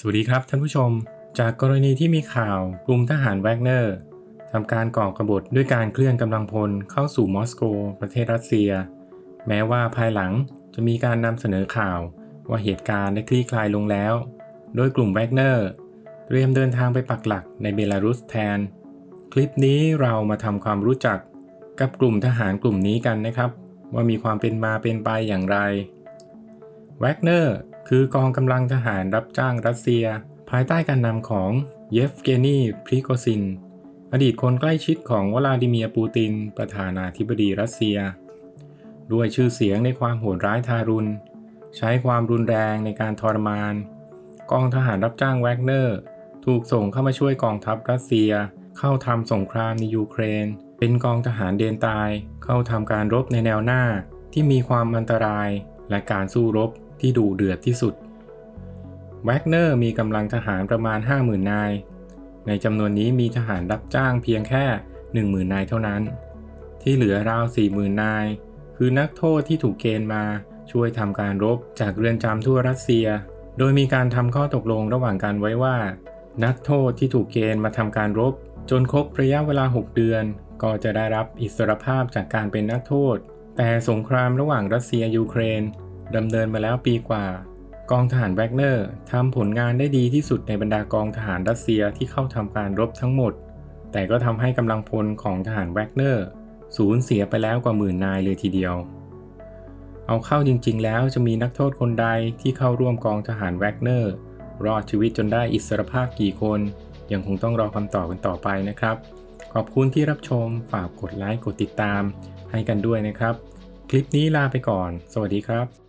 สวัสดีครับท่านผู้ชม จากกรณีที่มีข่าวกลุ่มทหารแวกเนอร์ทำการก่อกบฏด้วยการเคลื่อนกำลังพลเข้าสู่มอสโก ประเทศรัสเซีย แม้ว่าภายหลังจะมีการนำเสนอข่าวว่าเหตุการณ์ได้คลี่คลายลงแล้ว โดยกลุ่มแวกเนอร์เตรียมเดินทางไปปักหลักในเบลารุสแทน คลิปนี้เรามาทำความรู้จักกับกลุ่มทหารกลุ่มนี้กันนะครับ ว่ามีความเป็นมาเป็นไปอย่างไรแวกเนอร์ คือกองกำลังทหารรับจ้างรัสเซีย ภายใต้การนำของเยฟเกนีพริโกซิน อดีตคนใกล้ชิดของวลาดิเมียร์ปูติน ประธานาธิบดีรัสเซีย ด้วยชื่อเสียงในความโหดร้ายทารุณ ใช้ความรุนแรงในการทรมาน กองทหารรับจ้างแวกเนอร์ ถูกส่งเข้ามาช่วยกองทัพรัสเซีย เข้าทำสงครามในยูเครน เป็นกองทหารเดนตาย เข้าทำการรบในแนวหน้าที่มีความอันตรายและการสู้รบที่ดุเดือดที่สุด แวกเนอร์มีกำลังทหารประมาณ 50,000 นาย ในจำนวนนี้มีทหารรับจ้างเพียงแค่ 10,000 นายเท่านั้น ที่เหลือราว 40,000 นาย คือนักโทษที่ถูกเกณฑ์มาช่วยทำการรบจากเรือนจำทั่วรัสเซีย โดยมีการทำข้อตกลงระหว่างกันไว้ว่า นักโทษที่ถูกเกณฑ์มาทำการรบ จนครบระยะเวลา 6 เดือน ก็จะได้รับอิสรภาพจากการเป็นนักโทษ แต่สงครามระหว่างรัสเซียยูเครน ดำเนินมาแล้วปีกว่า กองทหารแวกเนอร์ทำผลงานได้ดีที่สุดในบรรดากองทหารรัสเซียที่เข้าทำการรบทั้งหมด แต่ก็ทำให้กำลังพลของทหารแวกเนอร์สูญเสียไปแล้วกว่าหมื่นนายเลยทีเดียว เอาเข้าจริงๆแล้วจะมีนักโทษคนใดที่เข้าร่วมกองทหารแวกเนอร์รอดชีวิตจนได้อิสรภาพกี่คน ยังคงต้องรอคำตอบกันต่อไปนะครับ ขอบคุณที่รับชมฝากกดไลค์กดติดตามให้กันด้วยนะครับ คลิปนี้ลาไปก่อน สวัสดีครับ